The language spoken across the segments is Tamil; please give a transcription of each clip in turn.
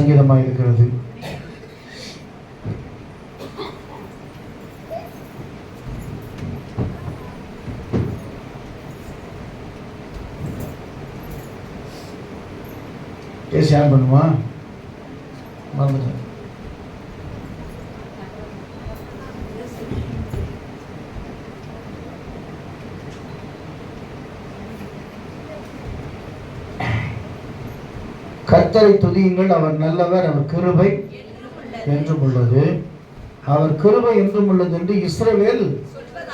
சங்கீதமாக இருக்கிறது. ஏசி பண்ணுமா? மறந்துட்டேன். கத்தரை துதியுங்கள். அவர் நல்லவர் அவர் கிருபை என்றும் உள்ளது. அவர் கிருபை என்றும் உள்ளது என்று இஸ்ரவேல்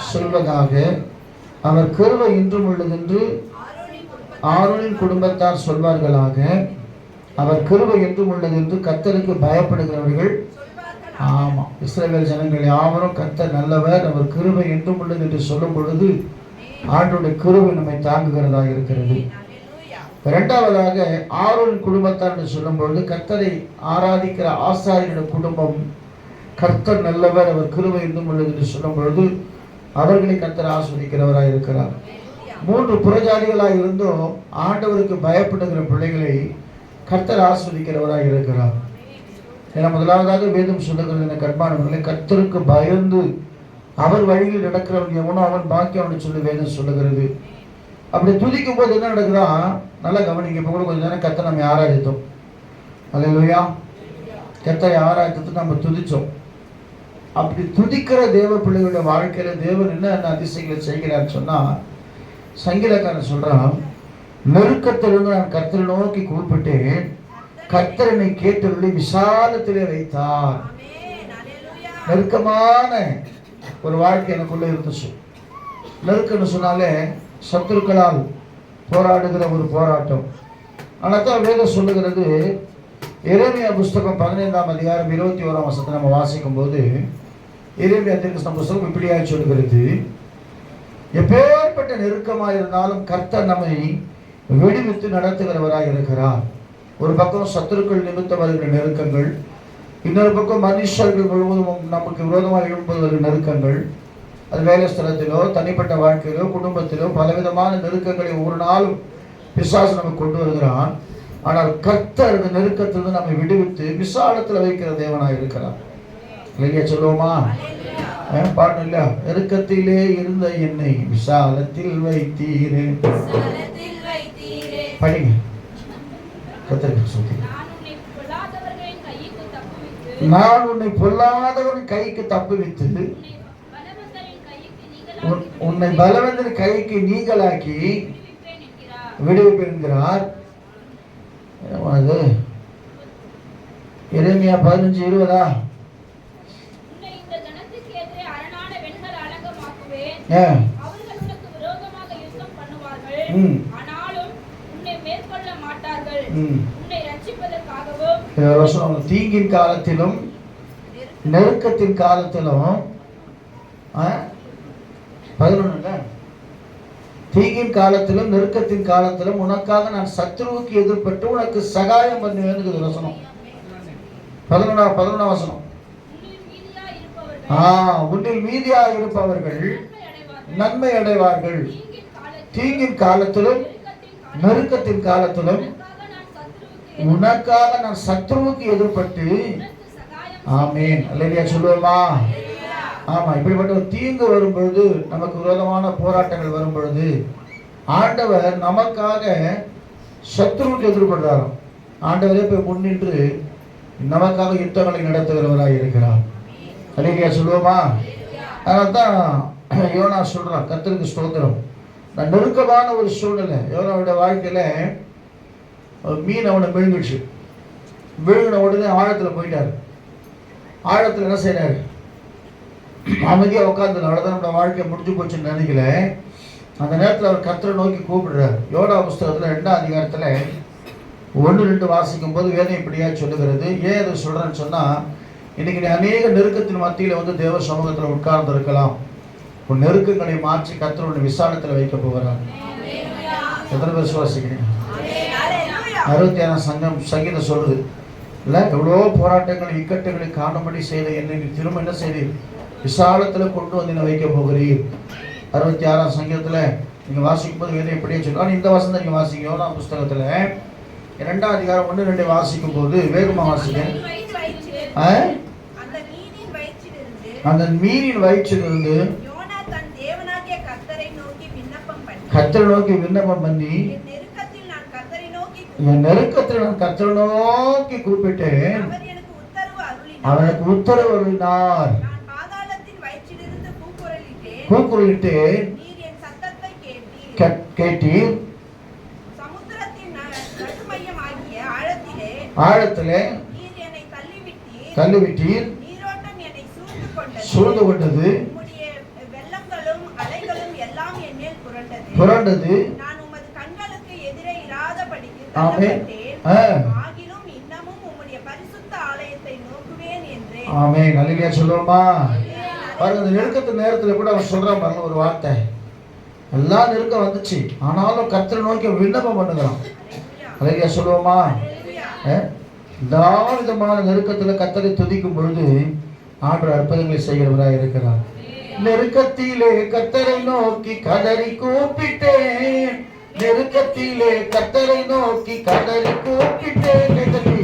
சொல்வதாக. அவர் கிருபை என்றும் உள்ளது என்று ஆரோனின் குடும்பத்தார் சொல்வார்களாக. அவர் கிருபை என்றும் உள்ளது என்று கத்தருக்கு பயப்படுகிறவர்கள். ஆமாம் இஸ்ரேல் ஜனங்கள் யாவரும் கத்தர் நல்லவர் அவர் கிருபை என்றும் உள்ளது என்று சொல்லும் பொழுது ஆண்டுடைய கிருபை நம்மை தாங்குகிறதா இருக்கிறது. இரண்டாவதாக ஆரோன் குடும்பத்தார் என்று சொல்லும் பொழுது கர்த்தரை ஆராதிக்கிற ஆசாரியனுடைய குடும்பம் கர்த்தர் நல்லவர் அவர் கிருபை என்றும் உள்ளது என்று சொல்லும் பொழுது அவர்களை கர்த்தர் ஆஸ்வதிக்கிறவராக இருக்கிறார். மூன்று புறஜாதிகளாக இருந்தும் ஆண்டவருக்கு பயப்படுகிற பிள்ளைகளை கர்த்தர் ஆஸ்வதிக்கிறவராக இருக்கிறார். ஏன்னா முதலாவதாக வேதம் சொல்லுகிறது என கண்பானவர்களை கர்த்தருக்கு பயந்து அவர் வழியில் நடக்கிறவன் எவனோ அவன் பாக்கியம் சொல்லி வேதம் சொல்லுகிறது. அப்படி துதிக்கும் போது என்ன நடக்குதா? நல்லா கவனிங்க இப்போ கூட கொஞ்ச நேரம் கத்தை நம்ம ஆராய்த்தோம் அல்லையா கத்தரை ஆராய்த்து நம்ம துதிச்சோம். அப்படி துதிக்கிற தேவ பிள்ளைகளுடைய வாழ்க்கையில தேவன் என்ன என்ன அதிசயங்களை செய்கிறான்னு சொன்னா சங்கீதக்காரன் சொல்றான் நெருக்கத்திலிருந்து நான் கத்தரை நோக்கி கூப்பிட்டேன். கத்தரனை கேட்டவர்களை விசாலத்திலே வைத்தார். நெருக்கமான ஒரு வாழ்க்கை எனக்குள்ள இருந்துச்சு. நெருக்கம்னு சொன்னாலே சத்துருக்களால் போராடுகிற ஒரு போராட்டம். ஆனால் தான் வேதம் சொல்லுகிறது இறைமையா புஸ்தகம் பதினைந்தாம் அதிகாரம் இருபத்தி ஓராம் வருஷத்தை நம்ம வாசிக்கும் போது இறைமையா திருக்கிருஷ்ண புஸ்தகம் இப்படியாக சொல்லுகிறது. எப்பேற்பட்ட நெருக்கமாக இருந்தாலும் கர்த்தர் நம்மை விடுவித்து நடத்துகிறவராக இருக்கிறார். ஒரு பக்கம் சத்துருக்கள் நிமித்தம் வருகிற நெருக்கங்கள் இன்னொரு பக்கம் மனுஷர்கள் முழுவதும் நமக்கு விரோதமாக எழும்புவது வருகிற நெருக்கங்கள் அது வேலை ஸ்தலத்திலோ தனிப்பட்ட வாழ்க்கையிலோ குடும்பத்திலோ பலவிதமான நெருக்கங்களை ஒரு நாளும் பிசாசு நமக்கு கொண்டு வருகிறான். ஆனால் கர்த்தர் இந்த நெருக்கத்திலிருந்து நம்மை விடுவித்து விசாலத்தில் வைக்கிற தேவனாக இருக்கிறார். இல்லையா சொல்லுவோமா? பாடணும் இல்லையா இல்ல நெருக்கத்திலே இருந்த என்னை விசாலத்தில் வைத்தீரே. படிங்க. கத்தருக்கு சொல்லி நான் உன்னை கைக்கு நான் உன்னை பொல்லாதவன் கைக்கு தப்புவித்து தப்புவித்து உன்னை பலவந்தரின் கைக்கு உன்- நீங்களாக்கி உன்னை பலவந்தன் கைக்கு நீங்களாக்கி விடுவிப்பு என்கிறார் அது எரேமியா பதினஞ்சு இருபதா? தீங்கின் காலத்திலும் நெருக்கத்தின் காலத்திலும் பதினொன்றுல தீங்கின் காலத்திலும் நெருக்கத்தின் காலத்திலும் உனக்காக நான் சத்ருவுக்கு எதிர்பட்டு உனக்கு சகாயம் பண்ணுவேன்னு வசனம். பதினொன்றா பதினொன்றாம் வசனம். ஆ இருப்பவர்கள் உன்னில் மீதியா இருப்பவர்கள் நன்மை அடைவார்கள். தீங்கின் காலத்திலும் நெருக்கத்தின் காலத்திலும் உனக்காக நான் சத்ருவுக்கு எதிர்பட்டு ஆமேன். அல்லையா சொல்லுவோமா? ஆமா இப்படிப்பட்ட ஒரு தீங்கு வரும்பொழுது நமக்கு விரோதமான போராட்டங்கள் வரும்பொழுது ஆண்டவர் நமக்காக சத்ருவுக்கு எதிர்படுறாராம் ஆண்டவரே போய் முன்னின்று நமக்காக யுத்தங்களை நடத்துகிறவராக இருக்கிறார். அல்லையா சொல்லுவோமா? அதனால தான் யோனா சொல்றான் கத்திரிக்கு ஸ்தோத்திரம். நான் நெருக்கமான ஒரு சூழ்நிலை யோனாவோட வாழ்க்கையில ஒரு மீன் அவனை விழுந்துடுச்சு. விழுங்கின உடனே ஆழத்துல போயிட்டாரு. ஆழத்துல என்ன செய்கிறாரு அமைதியா உட்காந்து அவ்வளோதான் நம்ம வாழ்க்கை முடிஞ்சு போச்சுன்னு நினைக்கல. அந்த நேரத்துல அவர் கத்தரை நோக்கி கூப்பிடுறாரு. யோடா புஸ்தகத்துல ரெண்டாம் அதிகாரத்துல ஒன்று ரெண்டு வாசிக்கும் போது வேதம் இப்படியா சொல்லுகிறது. ஏன் அதை சொல்றேன்னு சொன்னா இன்னைக்கு நீ அநேக நெருக்கத்தின் மத்தியில வந்து தேவ சமூகத்துல உட்கார்ந்து இருக்கலாம் உன் நெருக்கங்களை மாற்றி கர்த்தர் உன் விசாலத்துல வைக்க போகிறார். எத்தனை பேர் சுவாசிக்கிறீங்க? அறுபத்தி ஏழாம் சங்கம் சங்கீதம் சொல்றது இல்லை எவ்வளோ போராட்டங்கள் இக்கட்டுகளை காணும்படி செய்த என்னை திரும்ப என்ன செய்தீர்கள் விசாலத்தில் கொண்டு வந்து என்னை வைக்க போகிறீர். அறுபத்தி ஆறாம் சங்கீதத்தில் நீங்கள் வாசிக்கும் போது வேதம் எப்படியே சொல்லி ஆனால் இந்த வசனம் நீங்கள் வாசிக்க யோனா புஸ்தகத்தில். இரண்டாம் அதிகாரம் ஒன்று ரெண்டு வாசிக்கும் போது வேகமா வாசிக்க அந்த மீனின் வயிற்றிலிருந்து கத்தரை நோக்கி விண்ணப்பம் பண்ணி என் நெருக்கத்தில் நான் கத்தரை நோக்கி அருளினார். அவனுக்கு உத்தரவு அருளினார். சத்தத்தை கேட்டீர். ஆழத்திலே தள்ளிவிட்டீர். சூழ்ந்து கொண்டது புரண்டது. ஆமே நல்லியா சொல்லுவோமா பாருங்க இந்த நெருக்கத்து நேரத்துல கூட அவர் சொல்றான் பாருங்க ஒரு வார்த்தை. எல்லாம் நெருக்கம் வந்துச்சு. ஆனாலும் கத்தரை நோக்கி விண்ணப்பம் பண்ணுகிறான். அழகியா சொல்லுவோமா. எல்லா விதமான நெருக்கத்துல கத்தரை துதிக்கும் பொழுது ஆண்டு அற்புதங்களை செய்கிறவராய் இருக்கிறார். நெருக்கத்திலே கத்தரை நோக்கி கதறி கூப்பிட்டேன். நெருக்கத்திலே கத்தரை நோக்கி கதறி கூப்பிட்டேன்.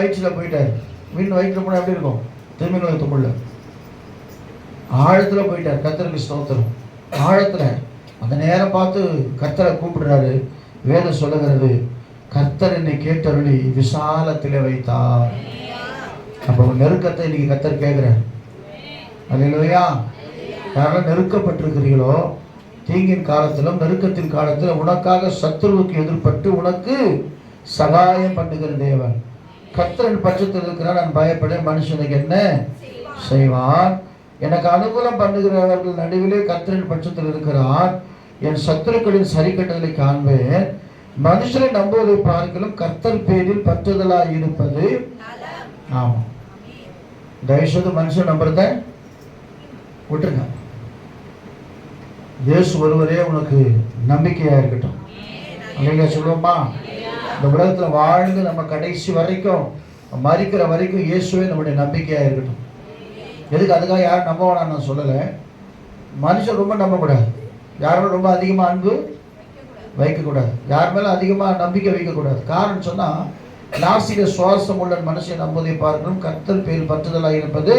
வயிற்றுல போயிட்டார். மீன் வயிற்றில் போனால் எப்படி இருக்கும்? திரும்பி நோய் ஆழத்தில் போயிட்டார். கத்தருக்கு ஸ்தோத்திரம். ஆழத்தில். அந்த நேரம் பார்த்து கத்தரை கூப்பிடுறாரு. வேதம் சொல்லுகிறது கர்த்தர் என்னை கேட்டருளி விசாலத்தில் வைத்தார். அப்போ நெருக்கத்தை இன்னைக்கு கத்தர் கேட்குறேன் அது இல்லையா யாரெல்லாம் நெருக்கப்பட்டிருக்கிறீங்களோ தீங்கின் காலத்திலும் நெருக்கத்தின் காலத்திலும் உனக்காக சத்துருவுக்கு எதிர்பட்டு உனக்கு சகாயம் பண்ணுகிற தேவன். கர்த்தரின் பட்சத்தில் இருக்கிறார் நான் பயப்பட மனுஷனுக்கு என்ன? செய்வான். எனக்கு அனுகூலம் பண்ணுகிறவர்கள் நடுவிலே கர்த்தரின் பட்சத்தில் இருக்கிறார். என் சத்துருக்களின் சரிக்கட்டுதலை காண்பேன். மனுஷரை நம்புவதை பார்க்கலும் கர்த்தர் பேரில் பற்றுதலாய் இருப்பது ஆமாம் தயவுசெய்து மனுஷன் நம்புறத விட்டுருங்க. இயேசு ஒருவரே உனக்கு நம்பிக்கையா இருக்கட்டும். இல்லைங்க சொல்லுவோமா இந்த உலகத்தில் வாழ்ந்து நம்ம கடைசி வரைக்கும் மறிக்கிற வரைக்கும் இயேசுவே நம்முடைய நம்பிக்கையாக இருக்கட்டும். எதுக்கு அதுக்காக யாரும் நம்ப வேணாம் நான் சொல்லலை. மனுஷன் ரொம்ப நம்பக்கூடாது. யாரும் ரொம்ப அதிகமாக அன்பு? வைக்கக்கூடாது. யார் மேலே அதிகமாக நம்பிக்கை வைக்கக்கூடாது. காரணம் சொன்னால் நாசிக சுவாசம் உள்ள மனுஷன் நம்புவதை பார்க்கணும். கத்தல் பேர் பற்றுதலாக இருப்பது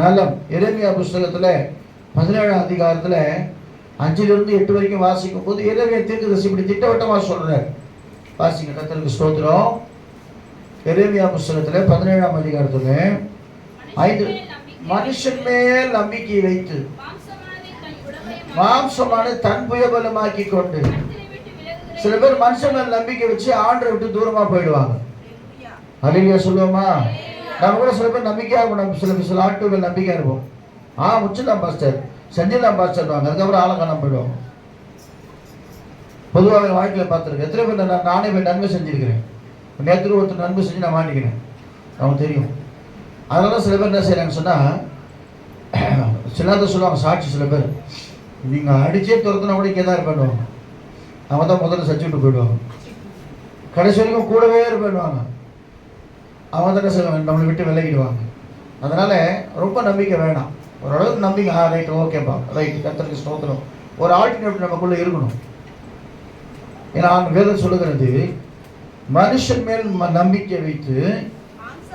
நலம். எளிமையா புஸ்தகத்தில் பதினேழாம் அதிகாரத்தில் அஞ்சிலிருந்து எட்டு வரைக்கும் வாசிக்கும் போது எரேமியா தீர்க்கதரிசி இப்படி திட்டவட்டமாக சொல்கிறார் வாசிங்க கத்தருக்கு ஸ்தோத்திரம். எரேமியா புஸ்தகத்தில் பதினேழாம் அதிகாரத்தில் ஐந்து மனுஷன் மேல் நம்பிக்கை வைத்து மாம்சமான தன் புயபலமாக்கி கொண்டு சில பேர் மனுஷன் மேல் நம்பிக்கை வச்சு ஆண்டரை விட்டு தூரமாக போயிடுவாங்க. Hallelujah. அலிலியா சொல்லுவோமா? நம்ம கூட சில பேர் நம்பிக்கையாக இருக்கும் நம்ம சில சில ஆட்டுகள் நம்பிக்கையாக இருப்போம். ஆ முச்சுதான் பாஸ்டர். செஞ்சிடலாம் பாஸ்டர் சொல்லுவாங்க. அதுக்கப்புறம் ஆளை காணாம போயிடுவாங்க பொதுவாக என் வாழ்க்கையில் பார்த்துருக்கேன். எத்தனை பேர் நான் நானே போய் நன்மை செஞ்சுருக்கிறேன். நேற்று ஒருத்தர் நன்மை செஞ்சு நான் மாட்டிக்கிறேன். அவங்க தெரியும். அதனால சில பேர் என்ன செய்கிறாங்கன்னு சொன்னால் சில நேரத்தில் சொல்லுவாங்க சாட்சி சில பேர். நீங்கள் அடிச்சே துரத்துனா கூட இங்கே தான் இருப்பேன் அவன் தான் முதல்ல சச்சிட்டு போயிடுவாங்க கடைசி வரைக்கும் கூடவே இருப்பேன்வாங்க அவன் தானே செய்வாங்க நம்மளை விட்டு விலகிடுவாங்க. அதனால் ரொம்ப நம்பிக்கை வேணாம். ஓரளவுக்கு நம்பிக்கை. ஆ ரைட் ஓகேப்பா ரைட் கத்தருக்கு ஸ்தோத்திரம். ஒரு ஆல்டர்னேட்டிவ் நமக்குள்ளே இருக்கணும்? ஏன்னா வேதம் சொல்லுகிறது மனுஷன் மேல் நம்பிக்கை வைத்து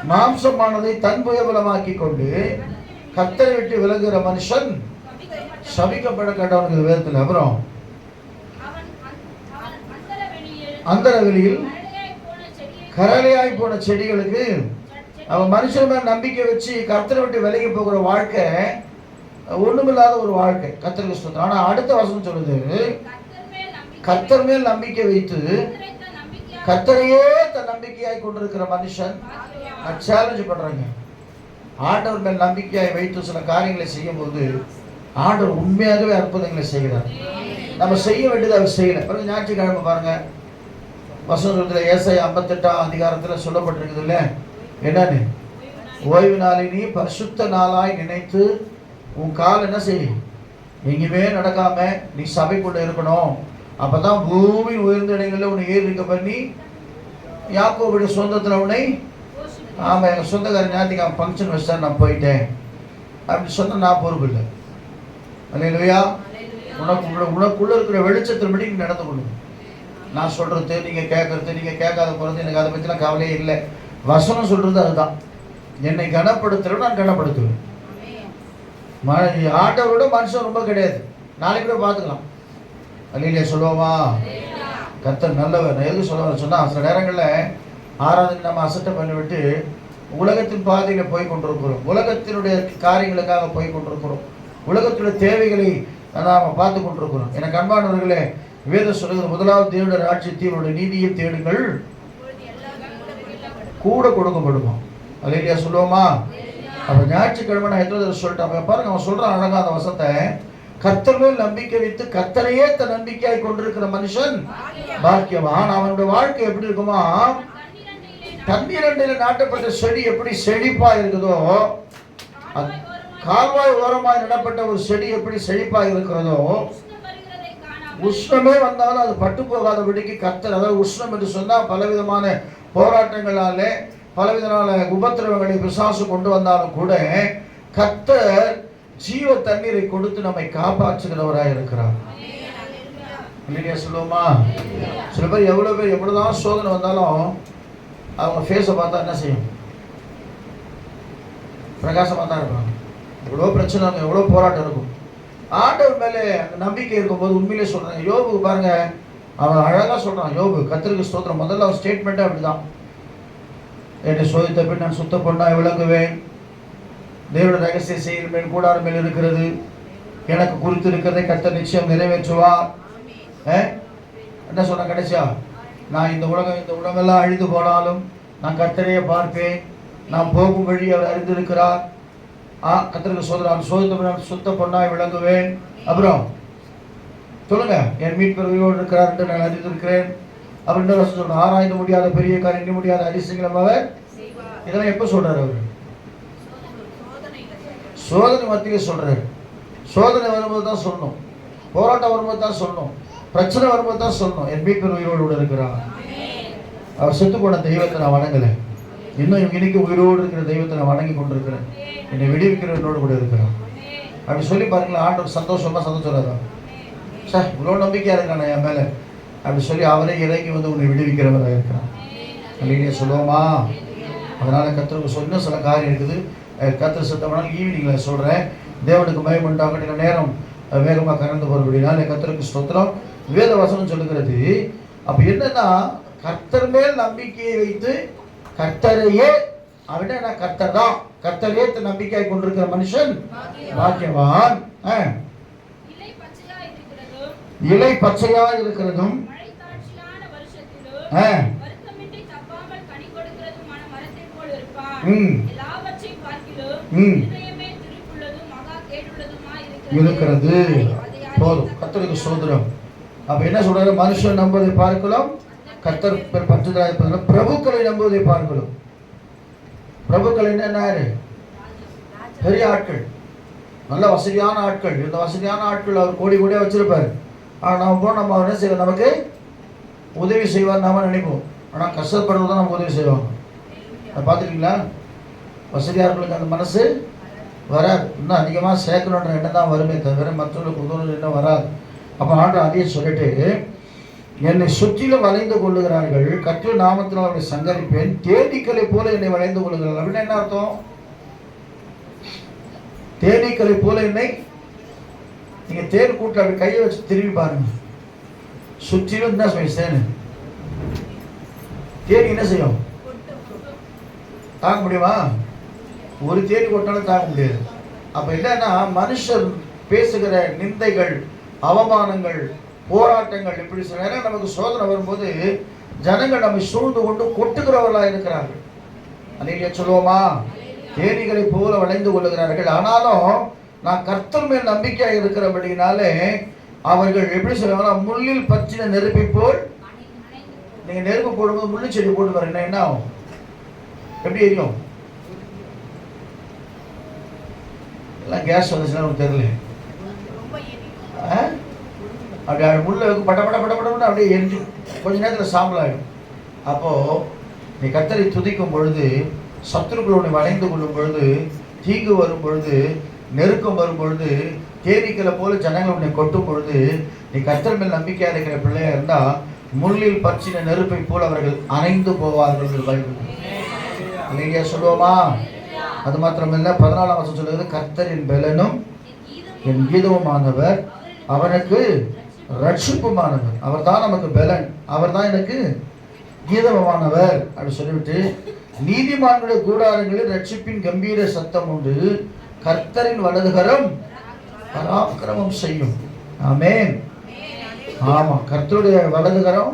மாம்சமானதை தன் புயபலமாக்கி கொண்டு கத்தரை விட்டு விலகுகிற மனுஷன் சபிக்கப்பட கேட்டவனுக்கு வேதத்தில் அப்புறம் அந்த வெளியில் கரலையாய் போன கரளையாய் போன செடிகளுக்கு அவன் மனுஷன் மேல் நம்பிக்கை வச்சு கர்த்தரை விட்டு விலகி போகிற வாழ்க்கை ஒண்ணுமில்லாத ஒரு வாழ்க்கை. கர்த்தருக்கு ஸ்தோத்திரம். ஆனா அடுத்த வசனம் சொல்லுது கர்த்தர் மேல் நம்பிக்கை வைத்து கத்தரையே தன் கர்த்தரையே தன் நம்பிக்கையாய் கொண்டிருக்கிற மனுஷன் நான் சேலஞ்ச் பண்றேங்க. ஆண்டவர் மேல் நம்பிக்கையாய் வைத்து சில காரியங்களை செய்யும்போது ஆண்டவர் உண்மையாகவே அற்புதங்களை செய்கிறார். நம்ம செய்ய வேண்டியது அவர் செய்யல. பிறகு ஞாயிற்றுக்கிழமை பாருங்க. வசனத்தில் ஏசை ஐம்பத்தெட்டாம் அதிகாரத்தில் சொல்லப்பட்டிருக்குதுல்ல என்னன்னு? ஓய்வு நாளை நீ பரிசுத்த நாளாய் நினைத்து உன் கால் என்ன செய் எங்கேயுமே நடக்காம நீ சபைக்குள்ள இருக்கணும். அப்பதான் பூமி உயர்ந்த இடங்களில் உன்னை ஏறி இருக்க பண்ணி யாக்கோவுடைய சொந்தத்தில் உன்னை ஆமாம் எங்கள் சொந்தக்காரர் ஞாயிற்றுக்கிழமை ஃபங்க்ஷன் வச்சா நான் போயிட்டேன். அப்படி சொன்னால் நான் பொறுப்பு இல்லை இல்லையா உனக்கு உள்ள- உனக்குள்ள இருக்கிற வெளிச்சத்தின்படி நீங்கள் நடந்து கொள்ளுங்க நான் சொல்கிறது நீங்கள் கேட்கறது நீங்கள் கேட்காத போகிறது எனக்கு அதை பற்றிலாம் கவலையே இல்லை. வசனம் சொல்றது அதுதான். என்னை கனப்படுத்துறவன் நான் கனப்படுத்துவேன். ஆண்டவரோட மனுஷன் ரொம்ப கிடையாது. நாளைக்கு கூட பார்த்துக்கலாம். அல்லையா சொல்லுவோமா? கர்த்தர் நல்லவர். நான் எதுக்கு சொல்லுவேன் சொன்னால் சில நேரங்களில் ஆராதனை நம்ம அசட்டை பண்ணிவிட்டு உலகத்தின் பாதையில் போய் கொண்டிருக்கிறோம். உலகத்தினுடைய காரியங்களுக்காக போய் கொண்டிருக்கிறோம். உலகத்தினுடைய தேவைகளை நாம் பார்த்து கொண்டிருக்கிறோம். எனக்கு அன்பானவர்களே வேதம் சொல்லுகிறது முதலாவது தேவனுடைய அவருடைய நீதியை தேடுங்கள். கூட கூட கொடுக்கப்படுமா? அல்லையா சொல்லுவோமா? அப்போ ஞாயிற்றுக்கிழமை நான் எத்தனை சொல்லிட்டேன்? பாருங்க அவன் சொல்கிறான் அழகா அந்த வசத்தை கர்த்தர் மேல் நம்பிக்கை வைத்து கர்த்தரையே தன் நம்பிக்கையாய் கொண்டிருக்கிற மனுஷன் பாக்கியவான். அவனுடைய வாழ்க்கை எப்படி இருக்குமா? தண்ணீரண்டையிலே நாட்டப்பட்ட செடி எப்படி செழிப்பா இருக்குதோ கால்வாய் ஓரமாய் நடப்பட்ட ஒரு செடி எப்படி செழிப்பா இருக்கிறதோ உஷ்ணம் வந்தாலும் அது பட்டு போகாதபடிக்கு கர்த்தர் அதாவது உஷ்ணம் என்று சொன்னால் பலவிதமான போராட்டங்களாலே பலவிதமான உபத்திரவங்களை பிசாசு கொண்டு வந்தாலும் கூட கத்தர் ஜீவ தண்ணீரை கொடுத்து நம்மை காப்பாற்றுகிறவராக இருக்கிறார். இல்லையா சொல்லுவோமா? சில பேர் எவ்வளோ பேர் எவ்வளோதான் சோதனை வந்தாலும் அவங்க ஃபேஸை பார்த்தா என்ன செய்யும்? பிரகாசமாக தான் இருப்பாங்க. எவ்வளோ பிரச்சனை இருக்கும் எவ்வளோ போராட்டம் இருக்கும். ஆண்டவர் மேலே நம்பிக்கை இருக்கும்போது உண்மையிலே சொல்கிறேன் யோபுக்கு பாருங்கள் அவன் அழகாக சொல்கிறான் யோபு கத்திரிக்கு ஸ்தோத்திரம். முதல்ல அவன் ஸ்டேட்மெண்ட்டே அப்படி தான் என்னை சோதித்த பின் நான் சுத்த பொண்ணாய் விளங்குவேன். தேவனுடைய ரகசிய செயல் மேல் கூடாரம் மேல் இருக்கிறது. எனக்கு குறித்து இருக்கிறதை கர்த்தர் நிச்சயம் நிறைவேற்றுவார். ஆ? என்ன சொன்ன கடைசியா? நான் இந்த உலகம் இந்த உலகமெல்லாம் அழிந்து போனாலும் நான் கர்த்தரையே பார்ப்பேன். நான் போகும் வழி அவர் அறிந்திருக்கிறார். ஆ கர்த்தருக்கு சோதரான் சோதித்த நான் சுத்த பொண்ணாய் விளங்குவேன். அப்புறம்? சொல்லுங்க என் மீட்பர் உயிரோடு இருக்கிறார் என்று நான் அறிந்திருக்கிறேன். அப்படின்ற வருஷம் சொல்றேன் ஆராய்ந்து முடியாத பெரிய காரியம் எண்ணி முடியாத அதிசயங்களும் அவர் இதெல்லாம் எப்போ சொல்றாரு அவர்? சோதனை மத்தியில் சொல்றாரு. சோதனை வரும்போது தான் சொல்லணும் போராட்டம் வரும்போது தான் சொல்லணும் பிரச்சனை வரும்போது தான் சொல்லணும் என் மீட்பர் உயிரோடு கூட இருக்கிறார். அவர் செத்து போன தெய்வத்தை நான் வணங்கலை. இன்னும் இன்னைக்கு உயிரோடு இருக்கிற தெய்வத்தை நான் வணங்கி கொண்டிருக்கிறேன். என்னை விடுவிக்கிற என்னோடு கூட இருக்கிறான். அப்படி சொல்லி பாருங்களேன் ஆண்டவர் சந்தோஷமா சந்தோஷம் சார் இவ்வளோ நம்பிக்கையாக இருக்கானே என் மேலே. அப்படி சொல்லி அவரே இறங்கி வந்து உன்னை விடுவிக்கிறவராக இருக்கிறான் இல்லையா சொல்லுவோமா? அதனால் கத்தருக்கு சொன்ன சில காரியம் இருக்குது. கத்திர சித்தமானால் ஈவினிங்கில் சொல்கிறேன் தேவனுக்கு மயமுண்டாக நேரம் வேகமாக கறந்து போகிறபடினால கத்தருக்கு ஸ்தோத்திரம். வேத வசனம் சொல்லுகிறது அப்போ என்னன்னா கர்த்தர் மேல் நம்பிக்கையை வைத்து கர்த்தரையே அவனே நான் கர்த்தர் தான். கர்த்தரையே தன் நம்பிக்கையை கொண்டிருக்கிற மனுஷன் பாக்கியவான். ஆ. இலை பச்சையாய் இருக்கிறதும் இருக்கிறது. போதும். கர்த்தருக்கு சோதரம் அப்ப என்ன சொல்றாரு? மனுஷன் நம்புவதை பார்க்கலாம். பற்றுதலாக இருப்பதில்லை. பிரபுக்களை நம்புவதை பார்க்கலாம். பிரபுக்கள் என்ன யாரு பெரிய ஆட்கள். நல்ல வசதியான ஆட்கள். இந்த வசதியான ஆட்கள் அவர் கோடி கோடியாக வச்சிருப்பார். ஆனால் நம்ம போனால் நம்ம என்ன செய்வோம்? நமக்கு உதவி செய்வார் நாம நினைப்போம். ஆனால் கஷ்டப்படுறது தான் நமக்கு உதவி செய்வாங்க. அதை பார்த்துருக்கீங்களா? வசதியார்களுக்கு அந்த மனசு வராது. இன்னும் அதிகமாக சேர்க்கணுன்ற எண்ணம் தான் வருமே தவிர மற்றவர்களுக்கு உதவுற எண்ணம் வராது. அப்போ ஆண்டு அதையும் சொல்லிட்டு என்னை சுற்றிலும் வளைந்து கொள்ளுகிறார்கள். கற்று நாமத்தில் அவர்களை சங்கரிப்பேன். தேனீக்களை போல என்னை வளைந்து கொள்ளுகிறார்கள். அப்படின்னா என்ன அர்த்தம்? தேனீக்களை போல என்னை நீங்க தேர் கூட்டில் அப்படி கையை வச்சு திரும்பி பாருங்க. சுற்றிலும் தான் சேனு தேன். தேனி என்ன செய்யும்? தாங்க முடியுமா? ஒரு தேனி கொட்டாலும் தாங்க முடியாது. அப்போ என்னன்னா மனுஷர் பேசுகிற நிந்தைகள் அவமானங்கள் போராட்டங்கள் இப்படி சில நேரம் நமக்கு சோதனை வரும்போது ஜனங்கள் நம்மை சூழ்ந்து கொண்டு கொட்டுகிறவர்களா இருக்கிறார்கள். அன்னைக்கு சொல்லுவோமா? தேனிகளை போல வளைந்து கொள்ளுகிறார்கள். ஆனாலும் நான் கர்த்தர் மேல் நம்பிக்கையாக இருக்கிறபடினாலே அவர்கள் எப்படி சொல்லுவாங்கன்னா முள்ளில் பற்றின நெருப்பை போல் நீங்க நெருப்பு போடும்போது முள்ளு செடி போட்டு வரீங்கன்னா என்ன ஆகும்? எப்படி எரியும்? எல்லாம் கேஸ் வந்துச்சுன்னா நமக்கு தெரியல. ஆ? அப்படி அது முள்ள வைக்கும் பட பட பட படம்னு அப்படியே எரிஞ்சு கொஞ்ச நேரத்தில் சாம்பல் ஆகிடும் அப்போது நீ கத்தரை துதிக்கும் பொழுது சத்துருக்களோடு வளைந்து கொள்ளும் பொழுது தீங்கு வரும் பொழுது நெருக்கம் வரும் பொழுது தேனீக்களை போல ஜனங்கள் உன்னை கொட்டும் பொழுது நீ கத்தர் மேல் நம்பிக்கையாக இருக்கிற பிள்ளையா இருந்தால் முள்ளில் பற்றின நெருப்பை போல் அவர்கள் அணைந்து போவார்கள் என்று பைபிள் சொல்லுவோமா? அது மாத்திரமல்ல பதினாலாம் வருஷம் சொல்லுவது கர்த்தரின் பலனும் என் கீதமுமானவர் அவனுக்கு ரட்சிப்புமானவர் அவர் தான் நமக்கு பலன். அவர் தான் எனக்கு கீதவமானவர் அப்படி சொல்லிவிட்டு நீதிமான்களுடைய கூடாரங்களில் ரட்சிப்பின் கம்பீர சத்தம் உண்டு. கர்த்தரின் வலதுகரம் பராக்கிரமம் செய்யும். ஆமேன். ஆமா கர்த்தருடைய வலதுகரம்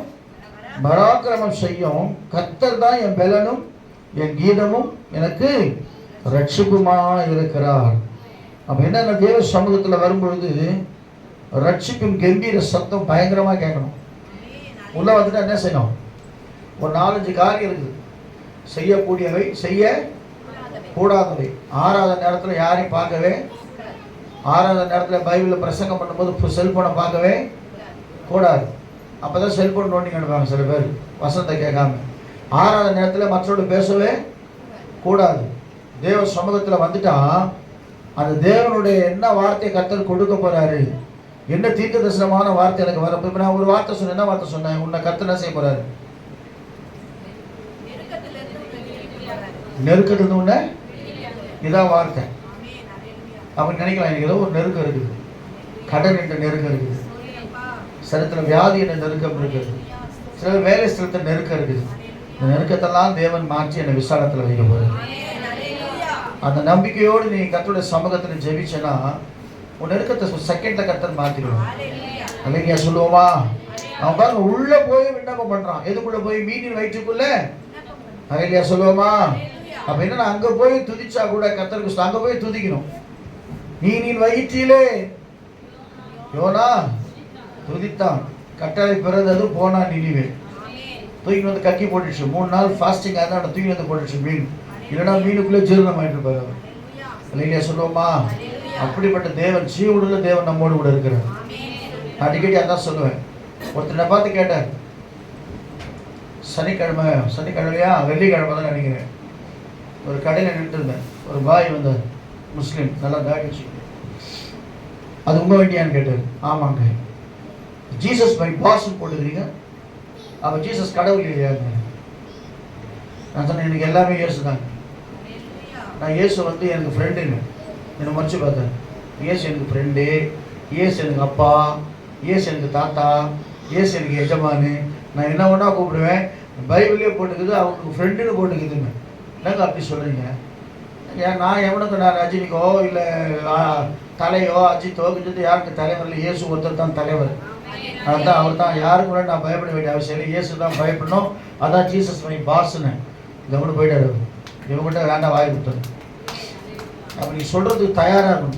பராக்கிரமம் செய்யும். கர்த்தர் தான் என் பலனும் என் கீதமும் எனக்கு ரட்சிப்புமா இருக்கிறார். அப்ப என்ன தேவ சமூகத்துல வரும்பொழுது ரட்சிக்கும் கம்பீர சத்தம் பயங்கரமா கேட்கணும். உள்ள வந்துட்டு என்ன செய்யணும்? ஒரு நாலஞ்சு காரியம் இருக்குது. செய்யக்கூடியவை செய்ய கூடாதவை ஆறாத நேரத்தில் யாரையும் பார்க்கவே ஆறாத நேரத்தில் பைபிளில் பிரசங்கம் பண்ணும்போது செல்போனை பார்க்கவே கூடாது. அப்போ தான் செல்போன் நோண்டிங் அனுப்பாங்க சில பேர். வசனத்தை கேட்காம. ஆறாத நேரத்தில் மற்றவர்கள் பேசவே கூடாது. தேவ சமூகத்தில் வந்துட்டா அந்த தேவனுடைய என்ன வார்த்தையை கர்த்தர் கொடுக்க போறாரு? என்ன தீர்க்க தரிசனமான வார்த்தை எனக்கு வர இப்போ நான் ஒரு வார்த்தை சொன்னேன். என்ன வார்த்தை சொன்னேன்? உன்னை கர்த்தர் என்ன செய்ய வராது. நெருக்கத்துல உன்னை இதான் வார்த்தை. ஆமென். நினைக்கலாம் எனக்கு ஏதோ ஒரு நெருக்கம் இருக்குது. கடன் என்ற நெருக்கம் இருக்குது. சிலத்தில் வியாதி என்ற நெருக்கம் இருக்குது. சில வேலை ஸ்தலத்தில் நெருக்கம் இருக்குது. இந்த நெருக்கத்தெல்லாம் தேவன் மாற்றி என்னை விசாலத்தில் வைக்க போகிறது அந்த நம்பிக்கையோடு நீ கர்த்தருடைய சமூகத்தில் ஜெபிச்சனா உன் நெருக்கத்தை செகண்ட்ல கர்த்தர் மாத்திடுவோம் அல்லையா சொல்லுவோமா? அவன் பாருங்க உள்ள போய் விண்ணப்பம் பண்றான். எதுக்குள்ள போய்? மீனின் வயிற்றுக்குள்ள? அல்லையா சொல்லுவோமா? அப்ப என்னன்னா அங்கே போய் துதிச்சா கூட கத்தருக்கு அங்கே போய் துதிக்கணும். நீ வயிற்றிலே யோனா துதித்தான். கட்டளை பிறந்தது போனா நினைவே. தூக்கி வந்து கக்கி போட்டுச்சு மூணு நாள் ஃபாஸ்டிங் அதனால தூக்கி வந்து போட்டுச்சு மீன். இல்லைன்னா மீனுக்குள்ளே ஜீரணம் ஆகிட்டு இருப்பார் அவர் இல்லையா சொல்லுவோமா? அப்படிப்பட்ட தேவன் ஜீவனுள்ள தேவன் நம்மோடு கூட இருக்கிறார். நான் அடிக்கடி அதான் சொல்லுவேன். ஒருத்தனை பார்த்து கேட்டார் சனிக்கிழமை சனிக்கிழமையா? வெள்ளிக்கிழமை தான் நினைக்கிறேன். ஒரு கடையில் நின்று இருந்தேன் ஒரு பாய் வந்தார் முஸ்லீம் நல்லா தாடி வச்சு அது உங்கள் வண்டியான்னு கேட்டார். ஆமாங்க. ஜீசஸ் பை பாஸ்ன்னு போட்டுக்கிறீங்க அப்போ ஜீசஸ் கடவுள் இல்லையாங்க நான் சொன்னேன் எனக்கு எல்லாமே இயேசு தாங்க நான் இயேசு வந்து எனக்கு ஃப்ரெண்டுங்க என்னை மறைச்சு பார்த்தேன் இயேசு எனக்கு ஃப்ரெண்டு இயேசு எனக்கு அப்பா. இயேசு எனக்கு தாத்தா. இயேசு எனக்கு எஜமானு. நான் என்ன ஒன்றா கூப்பிடுவேன். பைபிளே போட்டுக்குது அவங்களுக்கு ஃப்ரெண்டுன்னு போட்டுக்குதுங்க. என்னங்க அப்படி சொல்கிறீங்க ஏன் நான் எவனுக்கு நான் ரஜினிக்கோ இல்லை தலையோ அஜித்தோ கிஜித்தோ யாருக்கு தலைவர் இல்லை இயேசு ஒருத்தர் தான் தலைவர். அதுதான் அவர் தான். யாருக்கு கூட நான் பயப்பட வேண்டிய அவசியம் இல்லை. இயேசு தான் பயப்படணும். அதான் ஜீசஸ் மை பாஸ்ன்னு. கவனம் போயிட்டாரு அவர். இவங்ககிட்ட வேண்டாம் வாய் கொடுத்தது அப்படி நீ தயாராக இருக்கும்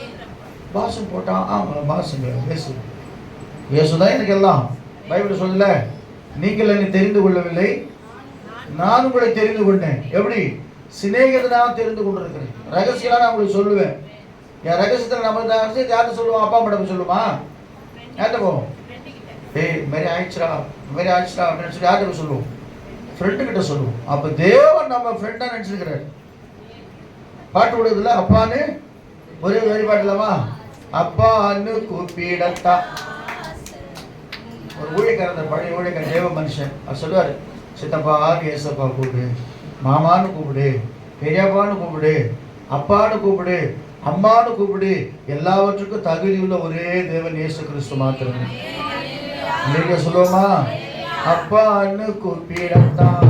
இருக்கணும். பாசு போட்டான் ஆமாம் பாசுங்க இயேசு இயேசு. தான் எனக்கு எல்லாம். பைபிள் சொல்லல நீங்கள் என்னை தெரிந்து கொள்ளவில்லை. நான் உங்களை தெரிந்து கொண்டேன். எப்படி? சிநேகிதனாக தெரிந்து கொண்டிருக்கிறேன். ரகசியமா நான் உங்களுக்கு சொல்லுவேன். என் ரகசியத்தில் நம்ம இந்த ரகசியத்தை யார்கிட்ட சொல்லுவோம் அப்பா மேடம் சொல்லுமா? யார்கிட்ட போவோம் ஏய் மாரி மாதிரி ஆயிடுச்சுடா மாரி ஆயிடுச்சுடா அப்படின்னு சொல்லி யார்கிட்ட சொல்லுவோம்? ஃப்ரெண்டு கிட்ட சொல்லுவோம். அப்போ தேவன் நம்ம ஃப்ரெண்டாக நினச்சிருக்கிறாரு. பாட்டு விடுறதுல அப்பான்னு? ஒரே வரி பாடலாமா அப்பான்னு கூப்பிடத்தா ஒரு ஊழியக்காரன் பழைய ஊழியக்காரன் தேவ மனுஷன். அவர் சொல்லுவார் சித்தப்பா ஏசப்பா கூப்பிடு. மாமான்னு கூப்பிடு. பெரியப்பான்னு கூப்பிடு. அப்பான்னு கூப்பிடு. அம்மானு கூப்பிடு. எல்லாவற்றுக்கும் தகுதி உள்ள ஒரே தேவன் இயேசு கிறிஸ்து மாத்திரமே. நீங்க சொல்லுவோமா? அப்பான்னு கூப்பிடத்தான்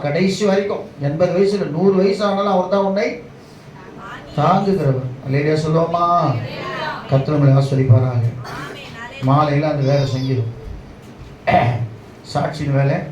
கடைசி வரைக்கும். எண்பது வயசுல நூறு வயசு ஆனாலும் அவர் தான் உன்னை தாங்குகிறவர். அல்லேலியா சொல்லுவோமா? கத்திரமலை ஆஸ்வதிப்பாராங்க. மாலையில் அந்த வேலை செஞ்சிடும் சாட்சியின் வேலை.